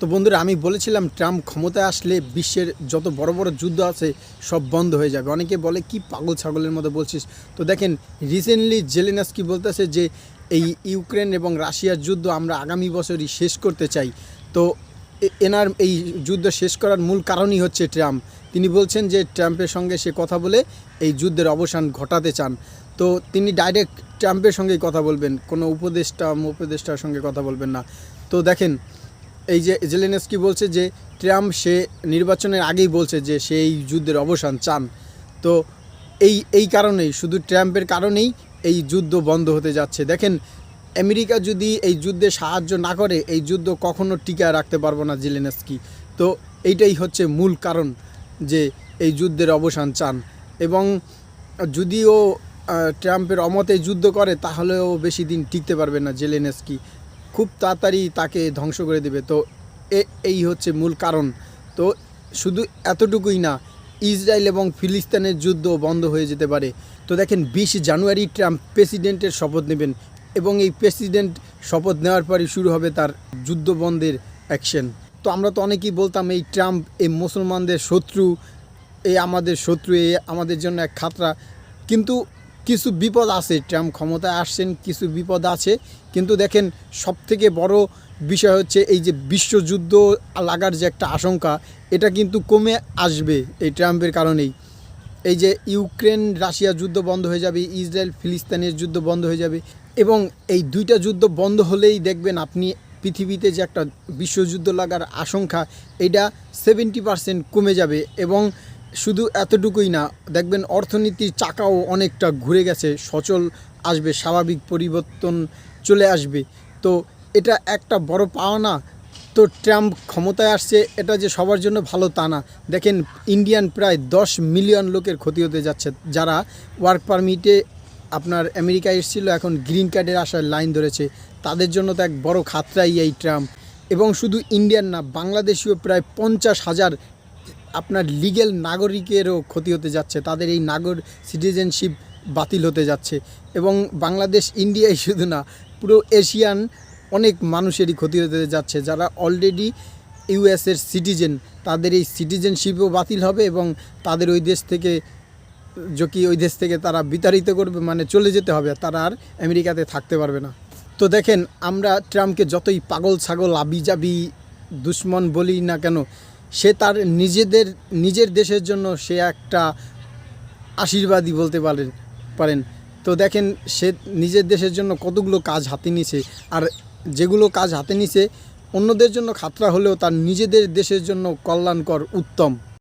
তো বন্ধুরা, আমি বলেছিলাম, ট্রাম্প ক্ষমতায় আসলে বিশ্বের যত বড় বড় যুদ্ধ আছে, সব বন্ধ হয়ে যাবে। অনেকে বলে, কি পাগল ছাগলের মতো বলছিস? তো দেখেন রিসেন্টলি জেলেনাসকি বলতেছে যে, এই ইউক্রেন এবং রাশিয়ার যুদ্ধ আমরা আগামী বছরই শেষ করতে চাই। তো এনার এই যুদ্ধ শেষ করার মূল কারণই হচ্ছে ট্রাম্প। তিনি বলছেন যে, ট্রাম্পের সঙ্গে সে কথা বলে এই যুদ্ধের অবসান ঘটাতে চান। তো তিনি ডাইরেক্ট ট্রাম্পের সঙ্গেই কথা বলবেন, কোনো উপদেষ্টা উপদেষ্টার সঙ্গে কথা বলবেন না। তো দেখেন এই যে জেলেনস্কি বলছে যে ট্রাম্প সে নির্বাচনের আগেই বলছে যে সে এই যুদ্ধের অবসান চান। তো এই এই কারণেই, শুধু ট্রাম্পের কারণেই এই যুদ্ধ বন্ধ হতে যাচ্ছে। দেখেন, আমেরিকা যদি এই যুদ্ধে সাহায্য না করে, এই যুদ্ধ কখনো টিকায় রাখতে পারব না জেলেনস্কি। তো এইটাই হচ্ছে মূল কারণ যে এই যুদ্ধের অবসান চান। এবং যদিও ট্রাম্পের অমতে যুদ্ধ করে, তাহলেও বেশি দিন টিকতে পারবে না জেলেনস্কি। খুব তাড়াতাড়ি তাকে ধ্বংস করে দেবে। তো এই হচ্ছে মূল কারণ। তো শুধু এতটুকুই না, ইসরায়েল এবং ফিলিস্তিনের যুদ্ধ বন্ধ হয়ে যেতে পারে। তো দেখেন, বিশ জানুয়ারি ট্রাম্প প্রেসিডেন্টের শপথ নেবেন এবং এই প্রেসিডেন্ট শপথ নেওয়ার পরই শুরু হবে তার যুদ্ধ বন্ধের অ্যাকশন। তো আমরা তো অনেকেই বলতাম, এই ট্রাম্প এই মুসলমানদের শত্রু, এ আমাদের শত্রু, এ আমাদের জন্য এক খাতরা। কিন্তু কিছু বিপদ আছে, ট্রাম্প ক্ষমতায় আসছেন, কিছু বিপদ আছে। কিন্তু দেখেন, সবথেকে বড় বিষয় হচ্ছে এই যে বিশ্বযুদ্ধ লাগার যে একটা আশঙ্কা, এটা কিন্তু কমে আসবে এই ট্রাম্পের কারণেই। এই যে ইউক্রেন রাশিয়া যুদ্ধ বন্ধ হয়ে যাবে, ইসরায়েল ফিলিস্তিনের যুদ্ধ বন্ধ হয়ে যাবে এবং এই দুইটা যুদ্ধ বন্ধ হলেই দেখবেন আপনি পৃথিবীতে যে একটা বিশ্বযুদ্ধ লাগার আশঙ্কা, এটা সেভেন্টি পার্সেন্ট কমে যাবে এবং শুধু এতটুকুই না, দেখবেন অর্থনীতির চাকাও অনেকটা ঘুরে গেছে, সচল আসবে, স্বাভাবিক পরিবর্তন চলে আসবে। তো এটা একটা বড় পাওনা। তো ট্রাম্প ক্ষমতায় আসছে, এটা যে সবার জন্য ভালো তা না। দেখেন, ইন্ডিয়ান প্রায় দশ মিলিয়ন লোকের ক্ষতি হতে যাচ্ছে। যারা ওয়ার্ক পারমিটে আপনার আমেরিকায় এসেছিল, এখন গ্রিন কার্ডের আসার লাইন ধরেছে। তাদের জন্য তো এক বড় খাতরাই এই ট্রাম্প। এবং শুধু ইন্ডিয়ান না বাংলাদেশীয় প্রায় পঞ্চাশ হাজার আপনার লিগেল নাগরিকেরও ক্ষতি হতে যাচ্ছে, তাদের এই নাগর সিটিজেনশিপ বাতিল হতে যাচ্ছে এবং বাংলাদেশ ইন্ডিয়াই শুধু না, পুরো এশিয়ান অনেক মানুষেরই ক্ষতি হতে যাচ্ছে, যারা অলরেডি ইউএসের সিটিজেন তাদের এই সিটিজেনশিপও বাতিল হবে এবং তাদের ওই দেশ থেকে কি ওই দেশ থেকে তারা বিতাড়িত করবে মানে চলে যেতে হবে, তারা আর আমেরিকাতে থাকতে পারবে না। তো দেখেন, আমরা ট্রাম্পকে যতই পাগল ছাগল আবি যাবি দুশ্মন বলি না কেন সে তার নিজেদের, নিজের দেশের জন্য সে একটা আশীর্বাদই বলতে পারেন পারেন। তো দেখেন, সে নিজের দেশের জন্য কতগুলো কাজ হাতে নিছে, আর যেগুলো কাজ হাতে নিছে, অন্যদের জন্য খাতরা হলেও তার নিজেদের দেশের জন্য কল্যাণকর, উত্তম।